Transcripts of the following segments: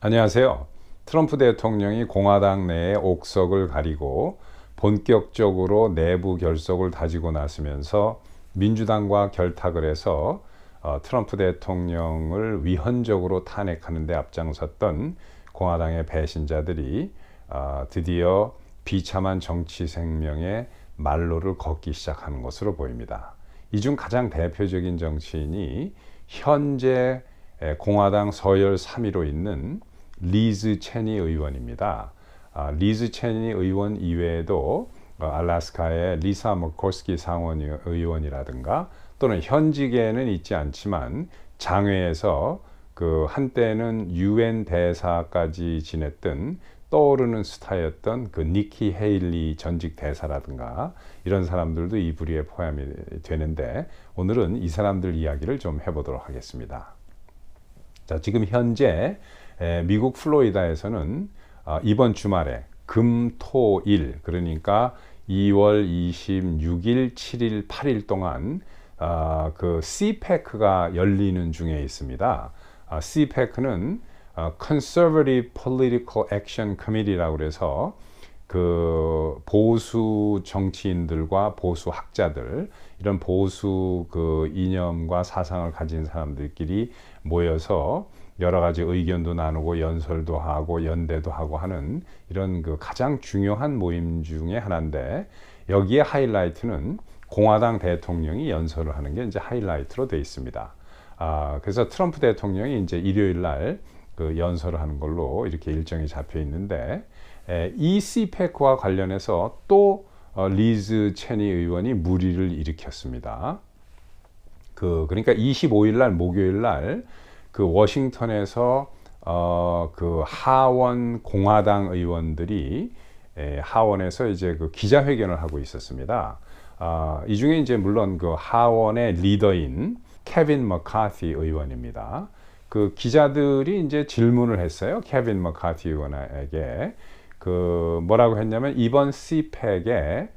안녕하세요. 트럼프 대통령이 공화당 내에 옥석을 가리고 본격적으로 내부 결속을 다지고 나서면서 민주당과 결탁을 해서 어, 트럼프 대통령을 위헌적으로 탄핵하는 데 앞장섰던 공화당의 배신자들이 어, 드디어 비참한 정치 생명의 말로를 걷기 시작하는 것으로 보입니다. 이 중 가장 대표적인 정치인이 현재 공화당 서열 3위로 있는 리즈 체니 의원입니다. 아, 리즈 체니 의원 이외에도 어, 알래스카의 리사 머코스키 상원 의원이라든가 또는 현직에는 있지 않지만 장외에서 그 한때는 유엔 대사까지 지냈던 떠오르는 스타였던 그 니키 헤일리 전직 대사라든가 이런 사람들도 이 부류에 포함이 되는데 오늘은 이 사람들 이야기를 좀 해보도록 하겠습니다. 자, 지금 현재 미국 플로리다에서는 어, 이번 주말에 금, 토, 일 그러니까 2월 26일, 7일, 8일 동안 어, 그 CPEC가 열리는 중에 있습니다. 어, CPEC는 Conservative Political Action Committee라고 그래서 그 보수 정치인들과 보수 학자들 이런 보수 그 이념과 사상을 가진 사람들끼리 모여서 여러 가지 의견도 나누고 연설도 하고 연대도 하고 하는 이런 그 가장 중요한 모임 중에 하나인데 여기에 하이라이트는 공화당 대통령이 연설을 하는 게 이제 하이라이트로 되어 있습니다. 아, 그래서 트럼프 대통령이 이제 일요일 날 그 연설을 하는 걸로 이렇게 일정이 잡혀 있는데 에, 이 CPEC와 관련해서 또 어, 리즈 체니 의원이 무리를 일으켰습니다. 그 그러니까 25일 날 목요일 날 그 워싱턴에서 어, 그 하원 공화당 의원들이 에, 하원에서 이제 그 기자회견을 하고 있었습니다. 아, 이 중에 이제 물론 그 하원의 리더인 케빈 머카티 의원입니다. 그 기자들이 이제 질문을 했어요. 케빈 머카티 의원에게 그 뭐라고 했냐면 이번 CPEC에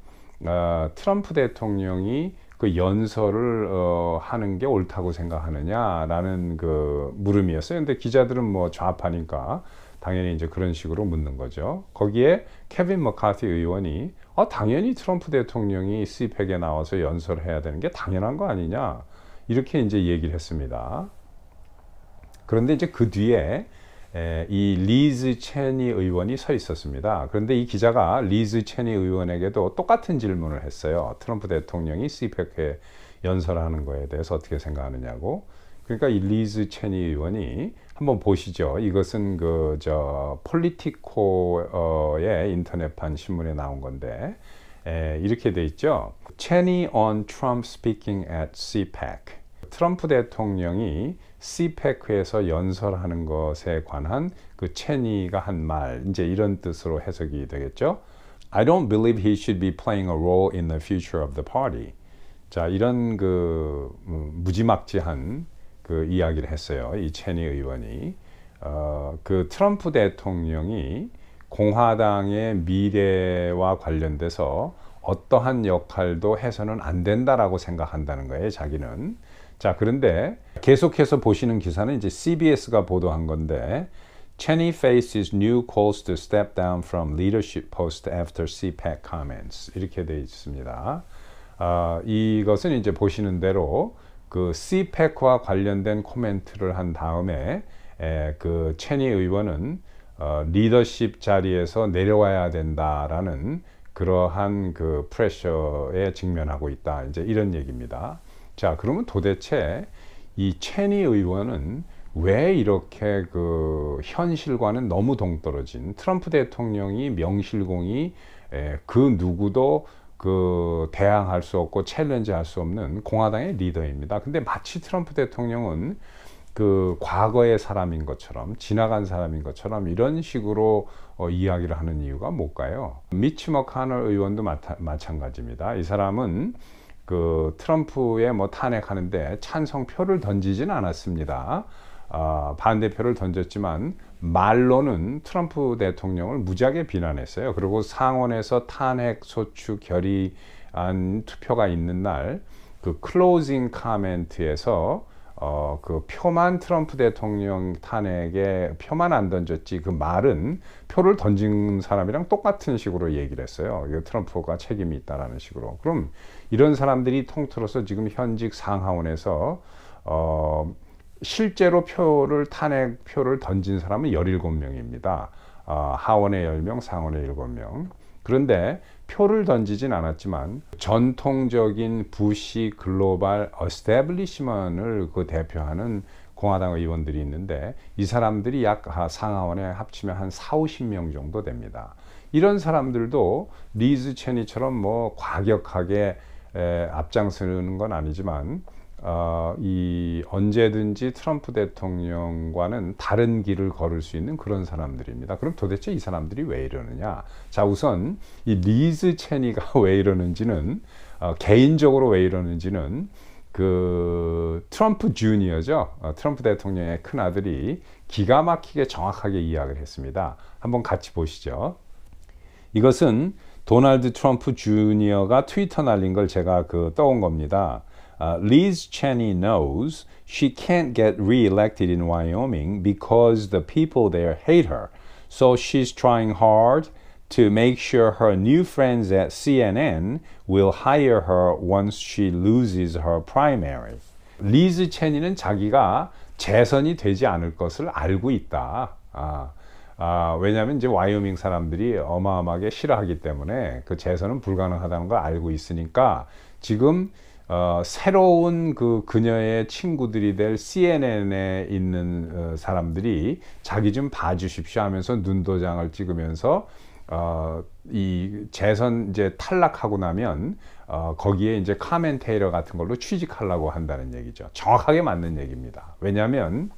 어, 트럼프 대통령이 그 연설을 어, 하는 게 옳다고 생각하느냐라는 그 물음이었어요. 근데 기자들은 뭐 좌파니까 당연히 이제 그런 식으로 묻는 거죠. 거기에 케빈 머카티 의원이 어, 당연히 트럼프 대통령이 스펙에 나와서 연설해야 되는 게 당연한 거 아니냐 이렇게 이제 얘기를 했습니다. 그런데 이제 그 뒤에 이 리즈 체니 의원이 서 있었습니다. 그런데 이 기자가 리즈 체니 의원에게도 똑같은 질문을 했어요. 트럼프 대통령이 CPEC에 연설하는 거에 대해서 어떻게 생각하느냐고. 그러니까 이 리즈 체니 의원이 한번 보시죠. 이것은 그 저 폴리티코의 인터넷판 신문에 나온 건데 에, 이렇게 돼 있죠. 체니 on Trump speaking at CPEC. 트럼프 대통령이 CPEC에서 연설하는 것에 관한 그 체니가 한 말, 이제 이런 뜻으로 해석이 되겠죠. I don't believe he should be playing a role in the future of the party. 자, 이런 그 무지막지한 그 이야기를 했어요. 이 체니 의원이. 어, 그 트럼프 대통령이 공화당의 미래와 관련돼서 어떠한 역할도 해서는 안 된다라고 생각한다는 거예요, 자기는. 자, 그런데 계속해서 보시는 기사는 이제 CBS가 보도한 건데 Cheney faces new calls to step down from leadership post after CPAC comments 이렇게 되어 있습니다. 어, 이것은 이제 보시는 대로 그 CPAC과 관련된 코멘트를 한 다음에 에, 그 체니 의원은 어, 리더십 자리에서 내려와야 된다라는 그러한 그 프레셔에 직면하고 있다. 이제 이런 얘기입니다. 자, 그러면 도대체 이 체니 의원은 왜 이렇게 그 현실과는 너무 동떨어진 트럼프 대통령이 명실공히 에, 그 누구도 그 대항할 수 없고 챌린지 할 수 없는 공화당의 리더입니다. 근데 마치 트럼프 대통령은 그 과거의 사람인 것처럼 지나간 사람인 것처럼 이런 식으로 어, 이야기를 하는 이유가 뭘까요? 미치 머카널 의원도 마찬가지입니다. 이 사람은 그 트럼프의 뭐 탄핵하는데 찬성표를 던지진 않았습니다. 어, 반대표를 던졌지만 말로는 트럼프 대통령을 무지하게 비난했어요. 그리고 상원에서 탄핵 소추 결의안 투표가 있는 날 그 클로징 카멘트에서 어, 그 표만 트럼프 대통령 탄핵에 표만 안 던졌지 그 말은 표를 던진 사람이랑 똑같은 식으로 얘기를 했어요. 트럼프가 책임이 있다라는 식으로. 그럼 이런 사람들이 통틀어서 지금 현직 상하원에서 어, 실제로 표를 탄핵 표를 던진 사람은 17명입니다. 어, 하원에 10명, 상원에 7명. 그런데 표를 던지진 않았지만 전통적인 부시 글로벌 어스태블리시먼을 그 대표하는 공화당 의원들이 있는데 이 사람들이 약 상하원에 합치면 한 4, 50명 정도 됩니다. 이런 사람들도 리즈 체니처럼 뭐 과격하게 에, 앞장서는 건 아니지만 어, 이 언제든지 트럼프 대통령과는 다른 길을 걸을 수 있는 그런 사람들입니다. 그럼 도대체 이 사람들이 왜 이러느냐? 자, 우선 이 리즈 체니가 왜 이러는지는 어, 개인적으로 왜 이러는지는 그 트럼프 주니어죠. 어, 트럼프 대통령의 큰 아들이 기가 막히게 정확하게 이야기를 했습니다. 한번 같이 보시죠. 이것은 도널드 트럼프 주니어가 트위터 날린 걸 제가 그 떠온 겁니다. Uh, Liz Cheney knows she can't get reelected in Wyoming because the people there hate her. So she's trying hard to make sure her new friends at CNN will hire her once she loses her primary. 리즈 체니는 자기가 재선이 되지 않을 것을 알고 있다. 아, 아, 왜냐하면 이제 와이오밍 사람들이 어마어마하게 싫어하기 때문에 그 재선은 불가능하다는 걸 알고 있으니까 지금 어, 새로운 그 그녀의 친구들이 될 CNN에 있는 어, 사람들이 자기 좀 봐주십시오 하면서 눈도장을 찍으면서 어, 이 재선 이제 탈락하고 나면 어, 거기에 이제 카멘테이터 같은 걸로 취직하려고 한다는 얘기죠. 정확하게 맞는 얘기입니다. 왜냐하면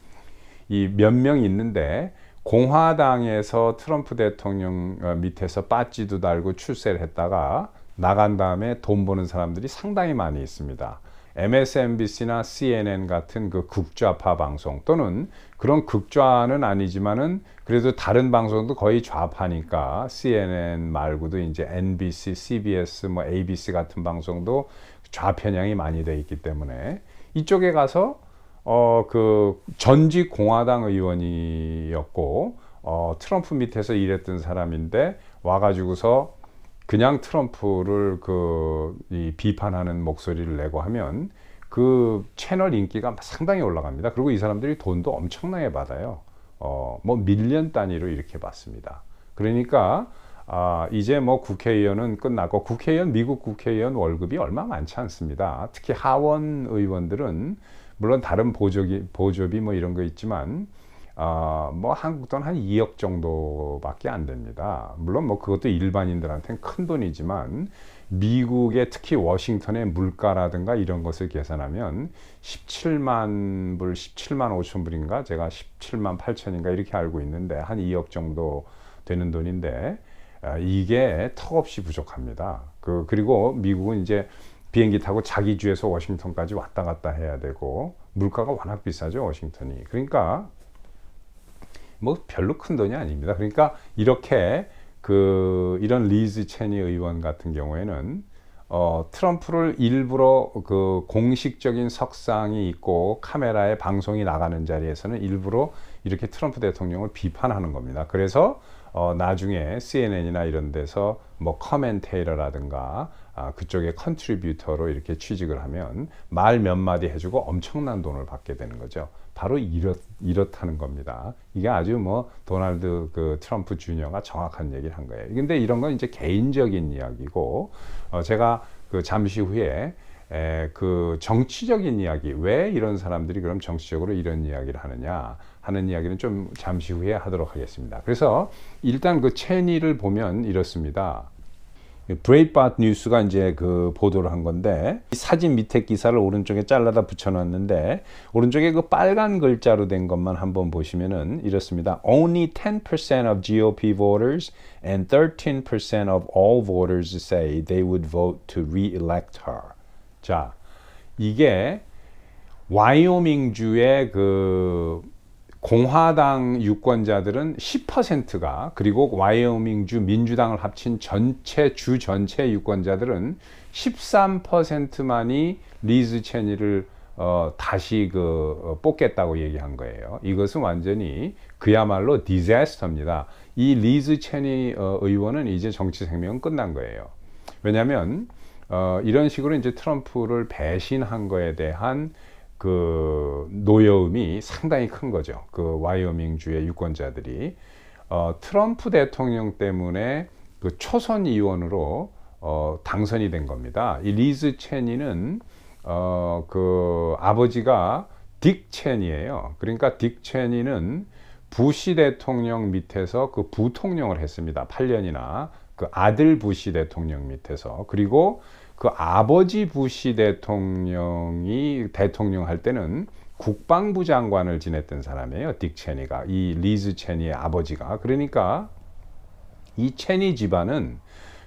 이 몇 명 있는데 공화당에서 트럼프 대통령 어, 밑에서 빠지도 달고 출세를 했다가 나간 다음에 돈 버는 사람들이 상당히 많이 있습니다. MSNBC나 CNN 같은 그 극좌파 방송 또는 그런 극좌는 아니지만은 그래도 다른 방송도 거의 좌파니까 CNN 말고도 이제 NBC, CBS, 뭐 ABC 같은 방송도 좌편향이 많이 돼 있기 때문에 이쪽에 가서 어 그 전직 공화당 의원이었고 어 트럼프 밑에서 일했던 사람인데 와가지고서 그냥 트럼프를 그 이 비판하는 목소리를 내고 하면 그 채널 인기가 상당히 올라갑니다. 그리고 이 사람들이 돈도 엄청나게 받아요. 어, 뭐 밀리언 단위로 이렇게 받습니다. 그러니까 아, 이제 뭐 국회의원은 끝나고 국회의원 미국 국회의원 월급이 얼마 많지 않습니다. 특히 하원 의원들은 물론 다른 보조기 보조비 뭐 이런 거 있지만 어, 뭐 한국 돈 한 2억 정도밖에 안 됩니다. 물론 뭐 그것도 일반인들한테는 큰 돈이지만 미국의 특히 워싱턴의 물가라든가 이런 것을 계산하면 17만 불, 17만 5천 불인가 제가 17만 8천인가 이렇게 알고 있는데 한 2억 정도 되는 돈인데 아, 이게 턱없이 부족합니다. 그 그리고 미국은 이제 비행기 타고 자기 주에서 워싱턴까지 왔다 갔다 해야 되고 물가가 워낙 비싸죠 워싱턴이. 그러니까 뭐 별로 큰 돈이 아닙니다. 그러니까 이렇게 그 이런 리즈 체니 의원 같은 경우에는 어, 트럼프를 일부러 그 공식적인 석상이 있고 카메라에 방송이 나가는 자리에서는 일부러 이렇게 트럼프 대통령을 비판하는 겁니다. 그래서 어, 나중에 CNN이나 이런 데서 뭐 커멘테이터라든가 아, 그쪽에 컨트리뷰터로 이렇게 취직을 하면 말 몇 마디 해주고 엄청난 돈을 받게 되는 거죠. 바로 이렇, 이렇다는 겁니다. 이게 아주 뭐 도널드 그 트럼프 주니어가 정확한 얘기를 한 거예요. 근데 이런 건 이제 개인적인 이야기고 어, 제가 그 잠시 후에 에, 그 정치적인 이야기 왜 이런 사람들이 그럼 정치적으로 이런 이야기를 하느냐 하는 이야기는 좀 잠시 후에 하도록 하겠습니다. 그래서 일단 그 체니를 보면 이렇습니다. 브레이바트 뉴스가 이제 그 보도를 한 건데 사진 밑에 기사를 오른쪽에 잘라다 붙여놨는데 오른쪽에 그 빨간 글자로 된 것만 한번 보시면은 이렇습니다. Only 10% of GOP voters and 13% of all voters say they would vote to re-elect her. 자, 이게 와이오밍 주의 그 공화당 유권자들은 10%가 그리고 와이오밍주 민주당을 합친 전체 주 전체 유권자들은 13%만이 리즈 체니를 어, 다시 그 어, 뽑겠다고 얘기한 거예요. 이것은 완전히 그야말로 디자스터입니다. 이 리즈 체니 어, 의원은 이제 정치 생명은 끝난 거예요. 왜냐하면 어, 이런 식으로 이제 트럼프를 배신한 거에 대한 그 노여움이 상당히 큰 거죠. 그 와이어밍주의 유권자들이 어, 트럼프 대통령 때문에 그 초선 의원으로 어, 당선이 된 겁니다. 이 리즈 체니는 어, 그 아버지가 딕 체니예요. 그러니까 딕 체니는 부시 대통령 밑에서 그 부통령을 했습니다. 8년이나 그 아들 부시 대통령 밑에서 그리고 그 아버지 부시 대통령이 대통령 할 때는 국방부 장관을 지냈던 사람이에요. 딕 체니가 이 리즈 체니의 아버지가 그러니까 이 체니 집안은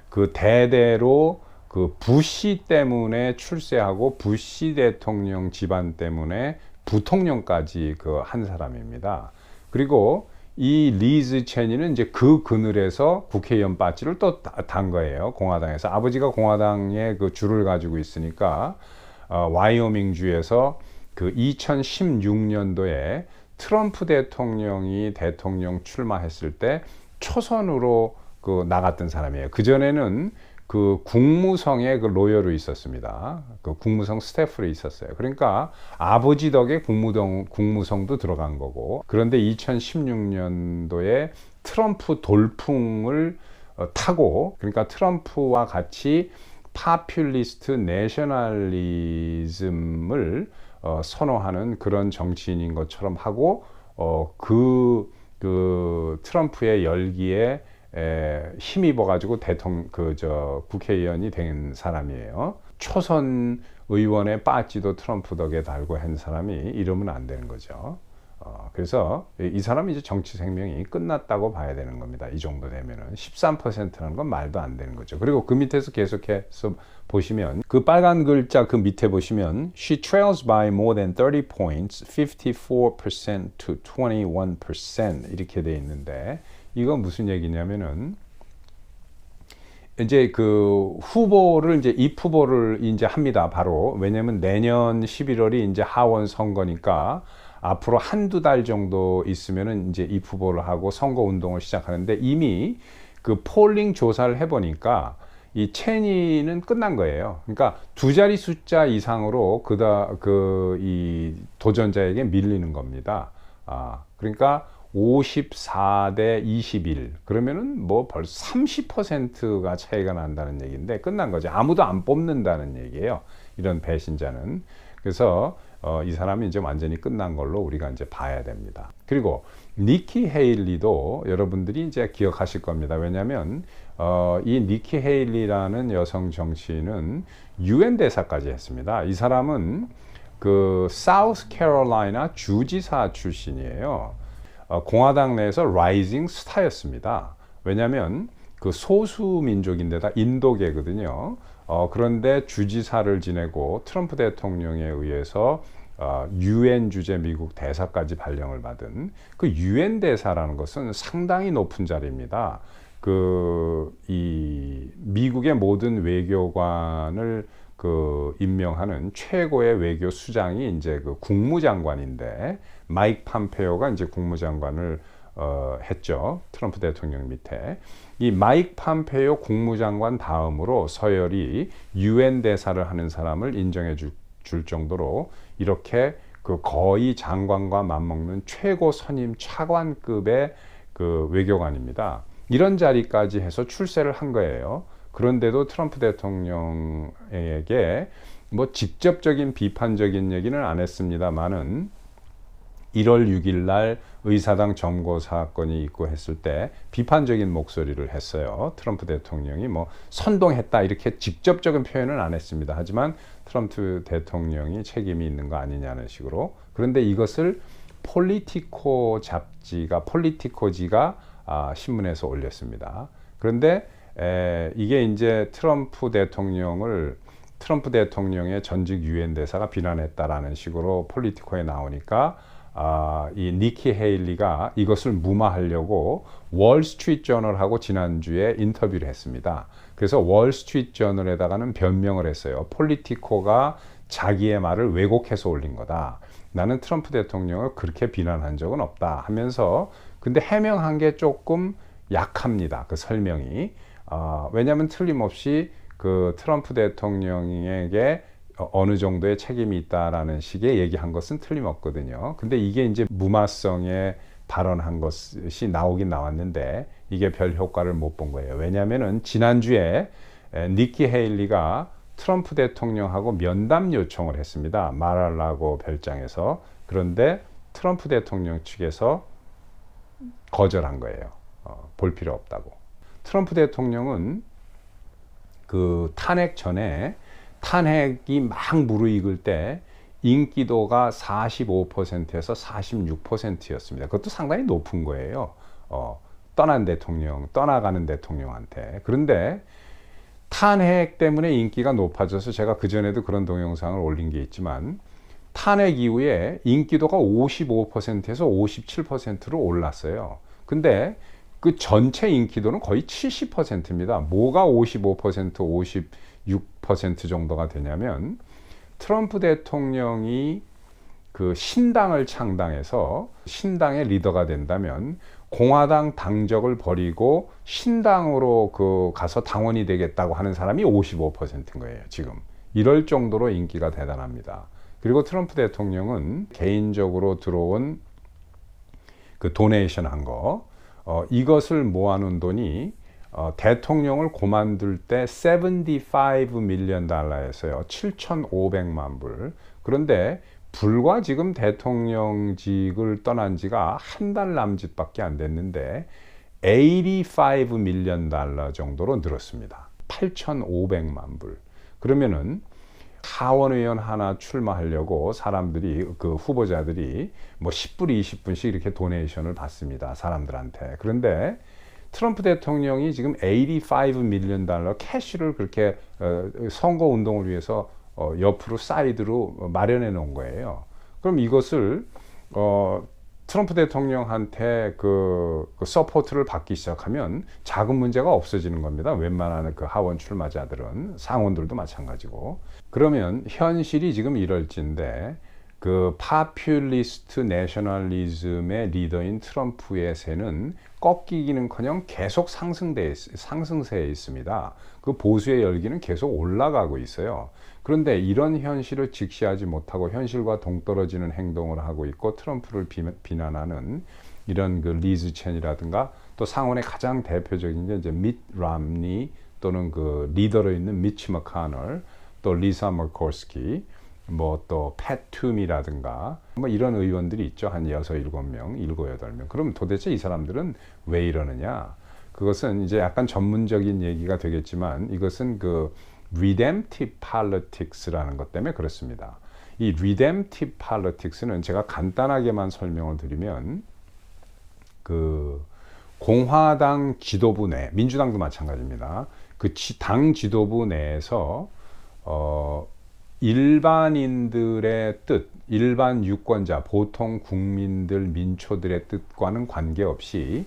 그 대대로 그 부시 때문에 출세하고 부시 대통령 집안 때문에 부통령까지 그 한 사람입니다. 그리고 이 리즈 체니는 이제 그 그늘에서 국회의원 빠지를 또 단 거예요. 공화당에서 아버지가 공화당의 그 줄을 가지고 있으니까 어, 와이오밍 주에서 그 2016년도에 트럼프 대통령이 대통령 출마했을 때 초선으로 그 나갔던 사람이에요. 그 전에는 그 국무성에 그 로열로 있었습니다. 그 국무성 스태프로 있었어요. 그러니까 아버지 덕에 국무동, 국무성도 들어간 거고. 그런데 2016년도에 트럼프 돌풍을 어, 타고, 그러니까 트럼프와 같이 파퓰리스트 내셔널리즘을 어, 선호하는 그런 정치인인 것처럼 하고, 어, 그, 그 트럼프의 열기에 에, 힘입어 가지고 대통령 그 저 국회의원이 된 사람이에요. 초선 의원의 빠지도 트럼프 덕에 달고 한 사람이 이러면 안 되는 거죠. 어, 그래서 이 사람이 이제 정치 생명이 끝났다고 봐야 되는 겁니다. 이 정도 되면은 13%라는 건 말도 안 되는 거죠. 그리고 그 밑에서 계속해서 보시면 그 빨간 글자 그 밑에 보시면 she trails by more than 30 points, 54% to 21% 이렇게 돼 있는데 이건 무슨 얘기냐면은 이제 그 후보를 이제 입 후보를 이제 합니다. 바로 왜냐면 내년 11월이 이제 하원 선거니까 앞으로 한두 달 정도 있으면은 이제 입 후보를 하고 선거 운동을 시작하는데 이미 그 폴링 조사를 해 보니까 이 체니는 끝난 거예요. 그러니까 두 자리 숫자 이상으로 그다 그 이 도전자에게 밀리는 겁니다. 아, 그러니까 54대 21 그러면은 뭐 벌써 30%가 차이가 난다는 얘기인데 끝난 거죠. 아무도 안 뽑는다는 얘기예요. 이런 배신자는. 그래서 어, 이 사람이 이제 완전히 끝난 걸로 우리가 이제 봐야 됩니다. 그리고 니키 헤일리도 여러분들이 이제 기억하실 겁니다. 왜냐하면 어, 이 니키 헤일리라는 여성 정치인은 유엔 대사까지 했습니다. 이 사람은 그 사우스 캐롤라이나 주지사 출신이에요. 어, 공화당 내에서 라이징 스타였습니다. 왜냐하면 그 소수 민족인데다 인도계거든요. 어, 그런데 주지사를 지내고 트럼프 대통령에 의해서 어, 유엔 주재 미국 대사까지 발령을 받은 그 유엔 대사라는 것은 상당히 높은 자리입니다. 그 이 미국의 모든 외교관을 그 임명하는 최고의 외교 수장이 이제 그 국무장관인데 마이크 팜페오가 이제 국무장관을 어, 했죠. 트럼프 대통령 밑에. 이 마이크 팜페오 국무장관 다음으로 서열이 유엔 대사를 하는 사람을 인정해 줄, 줄 정도로 이렇게 그 거의 장관과 맞먹는 최고 선임 차관급의 그 외교관입니다. 이런 자리까지 해서 출세를 한 거예요. 그런데도 트럼프 대통령에게 뭐 직접적인 비판적인 얘기는 안 했습니다만은 1월 6일 날 의사당 점거 사건이 있고 했을 때 비판적인 목소리를 했어요. 트럼프 대통령이 뭐 선동했다 이렇게 직접적인 표현은 안 했습니다. 하지만 트럼프 대통령이 책임이 있는 거 아니냐는 식으로. 그런데 이것을 폴리티코 잡지가 폴리티코지가 아, 신문에서 올렸습니다. 그런데 에, 이게 이제 트럼프 대통령을 트럼프 대통령의 전직 유엔 대사가 비난했다라는 식으로 폴리티코에 나오니까 아, 이 니키 헤일리가 이것을 무마하려고 월스트리트 저널하고 지난주에 인터뷰를 했습니다. 그래서 월스트리트 저널에다가는 변명을 했어요. 폴리티코가 자기의 말을 왜곡해서 올린 거다. 나는 트럼프 대통령을 그렇게 비난한 적은 없다 하면서 근데 해명한 게 조금 약합니다. 그 설명이. 어, 왜냐하면 틀림없이 그 트럼프 대통령에게 어느 정도의 책임이 있다라는 식의 얘기한 것은 틀림없거든요. 근데 이게 이제 무마성에 발언한 것이 나오긴 나왔는데 이게 별 효과를 못 본 거예요. 왜냐하면은 지난주에 니키 헤일리가 트럼프 대통령하고 면담 요청을 했습니다. 말하라고 별장에서. 그런데 트럼프 대통령 측에서 거절한 거예요. 어, 볼 필요 없다고. 트럼프 대통령은 그 탄핵 전에 탄핵이 막 무르익을 때 인기도가 45%에서 46%였습니다. 그것도 상당히 높은 거예요. 어, 떠난 대통령, 떠나가는 대통령한테. 그런데 탄핵 때문에 인기가 높아져서 제가 그전에도 그런 동영상을 올린 게 있지만 탄핵 이후에 인기도가 55%에서 57%로 올랐어요. 근데 그 전체 인기도는 거의 70%입니다. 뭐가 55%, 56% 정도가 되냐면 트럼프 대통령이 그 신당을 창당해서 신당의 리더가 된다면 공화당 당적을 버리고 신당으로 그 가서 당원이 되겠다고 하는 사람이 55%인 거예요, 지금. 이럴 정도로 인기가 대단합니다. 그리고 트럼프 대통령은 개인적으로 들어온 그 도네이션 한 거, 어, 이것을 모아놓은 돈이 어, 대통령을 고만둘 때 75 밀리언 달러였어요. 7,500만 불. 그런데 불과 지금 대통령직을 떠난 지가 한 달 남짓밖에 안 됐는데 85 밀리언 달러 정도로 늘었습니다. 8,500만 불. 그러면은 하원 의원 하나 출마하려고 사람들이 그 후보자들이 뭐 10불, 20분씩 이렇게 도네이션을 받습니다. 사람들한테. 그런데 트럼프 대통령이 지금 85 밀리언 달러 캐시를 그렇게 어, 선거 운동을 위해서 어, 옆으로 사이드로 마련해 놓은 거예요. 그럼 이것을 어, 트럼프 대통령한테 그, 그 서포트를 받기 시작하면 자금 문제가 없어지는 겁니다. 웬만한 그 하원 출마자들은 상원들도 마찬가지고. 그러면 현실이 지금 이럴진데 그 파퓰리스트 내셔널리즘의 리더인 트럼프의 세는 꺾이기는커녕 계속 상승돼 상승세에 있습니다. 그 보수의 열기는 계속 올라가고 있어요. 그런데 이런 현실을 직시하지 못하고 현실과 동떨어지는 행동을 하고 있고 트럼프를 비난하는 이런 그 리즈 첸이라든가 또 상원의 가장 대표적인 게 이제 밋 람니 또는 그 리더로 있는 미치 머카널 또 리사 머코스키 뭐 또 패툼이라든가 뭐 이런 의원들이 있죠. 한 여섯 일곱 명, 일곱 여덟 명. 그럼 도대체 이 사람들은 왜 이러느냐? 그것은 이제 약간 전문적인 얘기가 되겠지만 이것은 그 redemptive politics라는 것 때문에 그렇습니다. 이 redemptive politics는 제가 간단하게만 설명을 드리면 그 공화당 지도부 내 민주당도 마찬가지입니다. 그 당 지도부 내에서 어 일반인들의 뜻, 일반 유권자, 보통 국민들, 민초들의 뜻과는 관계없이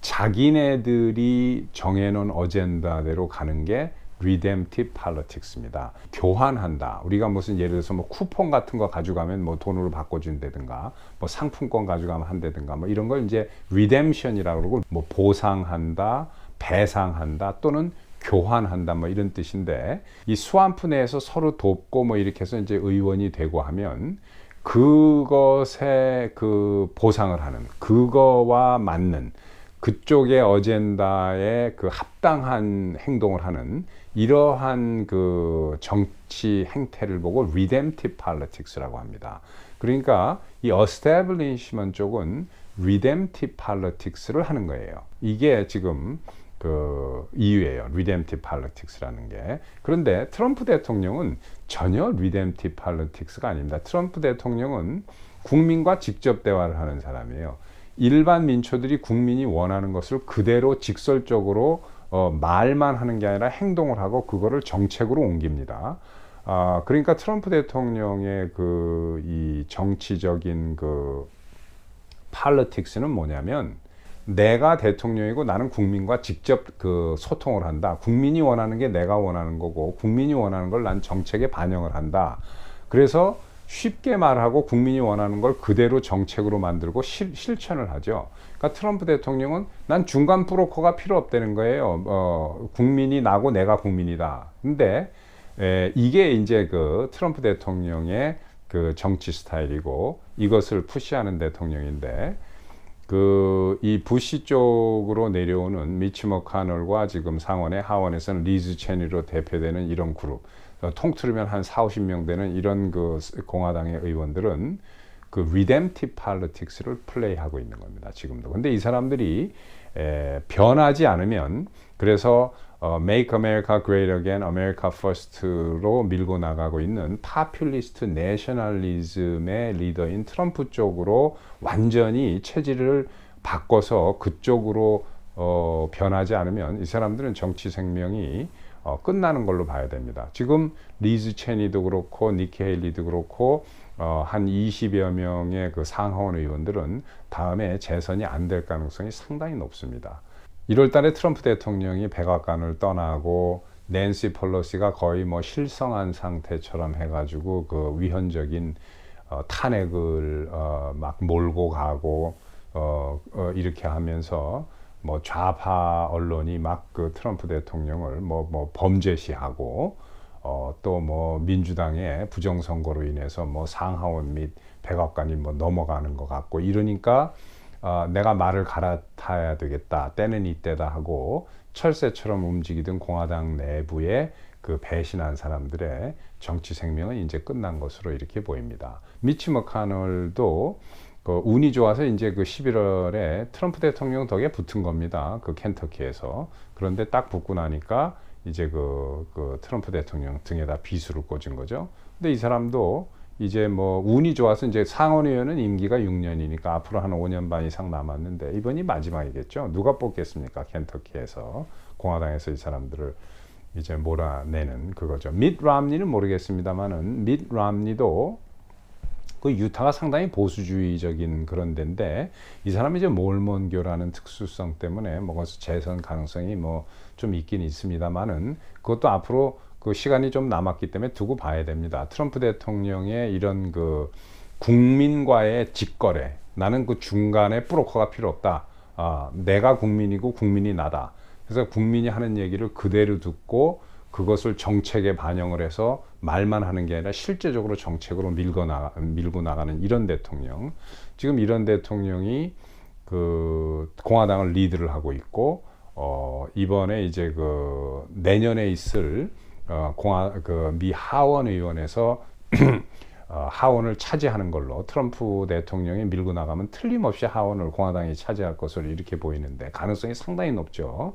자기네들이 정해놓은 어젠다대로 가는 게 redemptive politics입니다. 교환한다. 우리가 무슨 예를 들어서 뭐 쿠폰 같은 거 가져가면 뭐 돈으로 바꿔준다든가, 뭐 상품권 가져가면 한다든가, 뭐 이런 걸 이제 redemption이라고 그러고, 뭐 보상한다, 배상한다, 또는 교환한다 뭐 이런 뜻인데 이 수완프 내에서 서로 돕고 뭐 이렇게 해서 이제 의원이 되고 하면 그것에 그 보상을 하는 그거와 맞는 그쪽의 어젠다에 그 합당한 행동을 하는 이러한 그 정치 행태를 보고 redemptive politics라고 합니다. 그러니까 이 establishment 쪽은 redemptive politics를 하는 거예요. 이게 지금 그 이유예요. redemptive politics라는 게. 그런데 트럼프 대통령은 전혀 redemptive politics가 아닙니다. 트럼프 대통령은 국민과 직접 대화를 하는 사람이에요. 일반 민초들이 국민이 원하는 것을 그대로 직설적으로 어, 말만 하는 게 아니라 행동을 하고 그거를 정책으로 옮깁니다. 아, 그러니까 트럼프 대통령의 그 이 정치적인 그 팔러틱스는 뭐냐면 내가 대통령이고 나는 국민과 직접 그 소통을 한다. 국민이 원하는 게 내가 원하는 거고 국민이 원하는 걸 난 정책에 반영을 한다. 그래서 쉽게 말하고 국민이 원하는 걸 그대로 정책으로 만들고 실, 실천을 하죠. 그러니까 트럼프 대통령은 난 중간 브로커가 필요 없다는 거예요. 어, 국민이 나고 내가 국민이다. 근데 에, 이게 이제 그 트럼프 대통령의 그 정치 스타일이고 이것을 푸시하는 대통령인데 그 이 부시 쪽으로 내려오는 미치 머카널과 지금 상원의 하원에서는 리즈 체니로 대표되는 이런 그룹 어, 통틀으면 한 4, 50명 되는 이런 그 공화당의 의원들은 그 리뎀티브 팔리틱스를 플레이하고 있는 겁니다. 지금도. 근데 이 사람들이 에, 변하지 않으면 그래서 어, Make America Great Again, America First로 밀고 나가고 있는 파퓰리스트 내셔널리즘의 리더인 트럼프 쪽으로 완전히 체질을 바꿔서 그쪽으로 어, 변하지 않으면 이 사람들은 정치 생명이 어, 끝나는 걸로 봐야 됩니다. 지금 리즈 체니도 그렇고 니키 헤일리도 그렇고 어, 한 20여 명의 그 상하원 의원들은 다음에 재선이 안 될 가능성이 상당히 높습니다. 1월 달에 트럼프 대통령이 백악관을 떠나고 낸시 펄러시가 거의 뭐 실성한 상태처럼 해가지고 그 위헌적인 어, 탄핵을 어, 막 몰고 가고 어, 어, 이렇게 하면서 뭐 좌파 언론이 막 그 트럼프 대통령을 뭐, 뭐 범죄시하고 어, 또 뭐 민주당의 부정선거로 인해서 뭐 상하원 및 백악관이 뭐 넘어가는 것 같고 이러니까 어, 내가 말을 갈아타야 되겠다 때는 이때다 하고 철새처럼 움직이던 공화당 내부에 그 배신한 사람들의 정치 생명은 이제 끝난 것으로 이렇게 보입니다. 미치 머카널도 그 운이 좋아서 이제 그 11월에 트럼프 대통령 덕에 붙은 겁니다. 그 켄터키에서. 그런데 딱 붙고 나니까 이제 그, 그 트럼프 대통령 등에다 비수를 꽂은 거죠. 근데 이 사람도 이제 뭐 운이 좋아서 이제 상원의원은 임기가 6년이니까 앞으로 한 5년 반 이상 남았는데 이번이 마지막이겠죠. 누가 뽑겠습니까? 켄터키에서 공화당에서 이 사람들을 이제 몰아내는 그거죠. 밋 람니는 모르겠습니다만은 밋 람니도 그 유타가 상당히 보수주의적인 그런 데인데 이 사람이 이제 몰몬교라는 특수성 때문에 뭐 재선 가능성이 뭐 좀 있긴 있습니다만은 그것도 앞으로 그 시간이 좀 남았기 때문에 두고 봐야 됩니다. 트럼프 대통령의 이런 그 국민과의 직거래 나는 그 중간에 브로커가 필요 없다. 아, 내가 국민이고 국민이 나다. 그래서 국민이 하는 얘기를 그대로 듣고 그것을 정책에 반영을 해서 말만 하는 게 아니라 실제적으로 정책으로 밀고 나가, 밀고 나가는 이런 대통령. 지금 이런 대통령이 그 공화당을 리드를 하고 있고 어 이번에 이제 그 내년에 있을 어 공화 그미 하원 의원에서 어, 하원을 차지하는 걸로 트럼프 대통령이 밀고 나가면 틀림없이 하원을 공화당이 차지할 것으로 이렇게 보이는데 가능성이 상당히 높죠.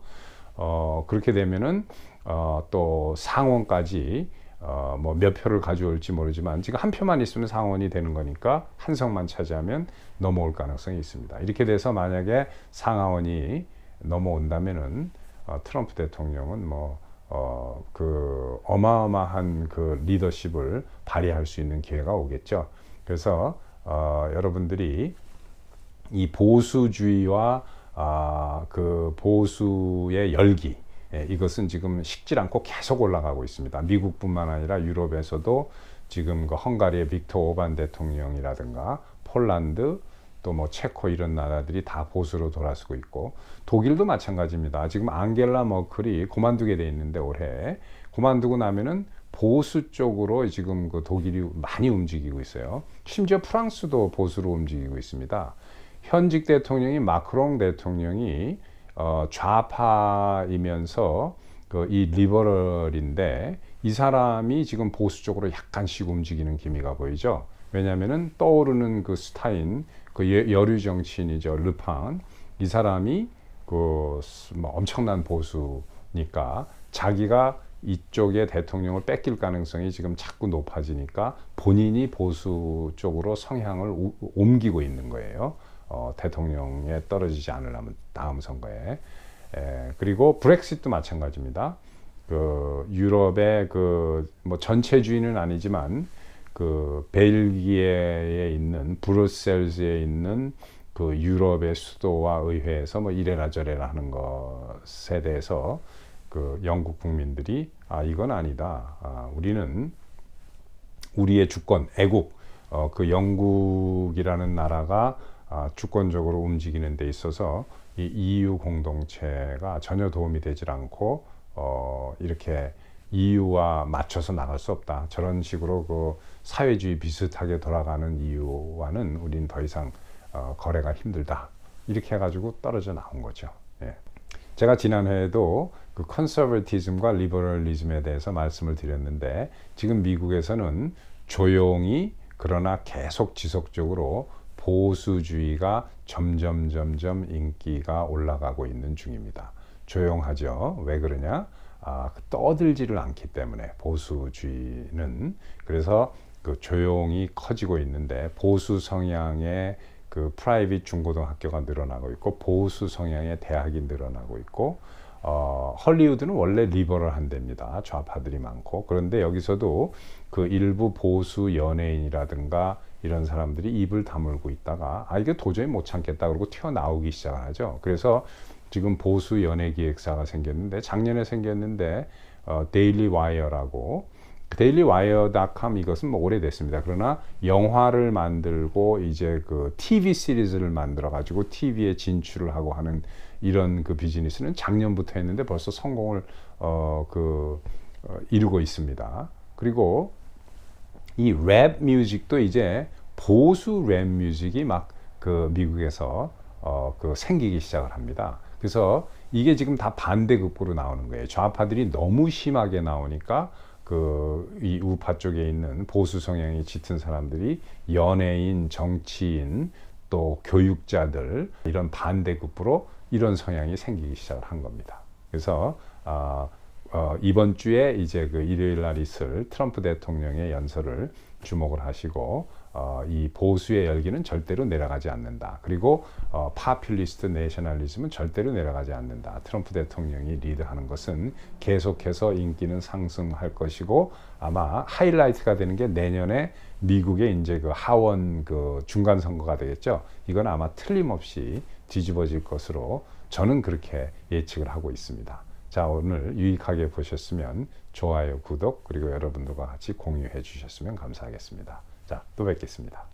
어, 그렇게 되면은 어, 또 상원까지 어, 뭐 몇 표를 가져올지 모르지만 지금 한 표만 있으면 상원이 되는 거니까 한 석만 차지하면 넘어올 가능성이 있습니다. 이렇게 돼서 만약에 상하원이 넘어온다면은 어, 트럼프 대통령은 뭐 어, 그 어마어마한 그 리더십을 발휘할 수 있는 기회가 오겠죠. 그래서 어, 여러분들이 이 보수주의와 아, 그 보수의 열기 예, 이것은 지금 식질 않고 계속 올라가고 있습니다. 미국뿐만 아니라 유럽에서도 지금 그 헝가리의 빅터 오반 대통령이라든가 폴란드 또 뭐 체코 이런 나라들이 다 보수로 돌아서고 있고 독일도 마찬가지입니다. 지금 앙겔라 머클이 그만두게 돼 있는데 올해 그만두고 나면은 보수 쪽으로 지금 그 독일이 많이 움직이고 있어요. 심지어 프랑스도 보수로 움직이고 있습니다. 현직 대통령이 마크롱 대통령이 어, 좌파이면서 그 이 리버럴인데 이 사람이 지금 보수 쪽으로 약간씩 움직이는 기미가 보이죠. 왜냐하면은 떠오르는 그 스타인 그 여류 정치인이죠 르팡 이 사람이 그뭐 엄청난 보수니까 자기가 이쪽에 대통령을 뺏길 가능성이 지금 자꾸 높아지니까 본인이 보수 쪽으로 성향을 우, 옮기고 있는 거예요. 어, 대통령에 떨어지지 않으려면 다음 선거에 에, 그리고 브렉시트도 마찬가지입니다. 그 유럽의 그 뭐 전체주의는 아니지만 그 벨기에에 있는 브루셀즈에 있는 그 유럽의 수도와 의회에서 뭐 이래라 저래라 하는 것에 대해서 그 영국 국민들이 아 이건 아니다. 아, 우리는 우리의 주권, 애국, 어, 그 영국이라는 나라가 아, 주권적으로 움직이는 데 있어서 이 EU 공동체가 전혀 도움이 되질 않고 어, 이렇게 EU와 맞춰서 나갈 수 없다. 저런 식으로 그 사회주의 비슷하게 돌아가는 EU와는 우린 더 이상 어, 거래가 힘들다. 이렇게 해가지고 떨어져 나온 거죠. 예. 제가 지난해에도 그 컨서버티즘과 리버럴리즘에 대해서 말씀을 드렸는데 지금 미국에서는 조용히 그러나 계속 지속적으로 보수주의가 점점 점점 인기가 올라가고 있는 중입니다. 조용하죠. 왜 그러냐? 아, 떠들지를 않기 때문에 보수주의는 그래서 그 조용히 커지고 있는데 보수 성향의 그 프라이빗 중고등학교가 늘어나고 있고 보수 성향의 대학이 늘어나고 있고 어, 헐리우드는 원래 리버럴한 데입니다. 좌파들이 많고 그런데 여기서도 그 일부 보수 연예인이라든가 이런 사람들이 입을 다물고 있다가 아 이게 도저히 못 참겠다 그러고 튀어나오기 시작하죠. 그래서 지금 보수 연예 기획사가 생겼는데 작년에 생겼는데 어, 데일리 와이어라고 데일리 와이어닷컴 이것은 뭐 오래됐습니다. 그러나 영화를 만들고 이제 그 TV 시리즈를 만들어 가지고 TV에 진출을 하고 하는 이런 그 비즈니스는 작년부터 했는데 벌써 성공을 어그 어, 이루고 있습니다. 그리고 이 랩 뮤직도 이제 보수 랩 뮤직이 막 그 미국에서 어 그 생기기 시작을 합니다. 그래서 이게 지금 다 반대급부로 나오는 거예요. 좌파들이 너무 심하게 나오니까 그 이 우파 쪽에 있는 보수 성향이 짙은 사람들이 연예인, 정치인, 또 교육자들 이런 반대급부로 이런 성향이 생기기 시작을 한 겁니다. 그래서 어, 어, 이번 주에 이제 그 일요일 날 있을 트럼프 대통령의 연설을 주목을 하시고 어, 이 보수의 열기는 절대로 내려가지 않는다. 그리고 어, 파퓰리스트 내셔널리즘은 절대로 내려가지 않는다. 트럼프 대통령이 리드하는 것은 계속해서 인기는 상승할 것이고 아마 하이라이트가 되는 게 내년에 미국의 이제 그 하원 그 중간 선거가 되겠죠. 이건 아마 틀림없이 뒤집어질 것으로 저는 그렇게 예측을 하고 있습니다. 자, 오늘 유익하게 보셨으면 좋아요, 구독, 그리고 여러분들과 같이 공유해 주셨으면 감사하겠습니다. 자, 또 뵙겠습니다.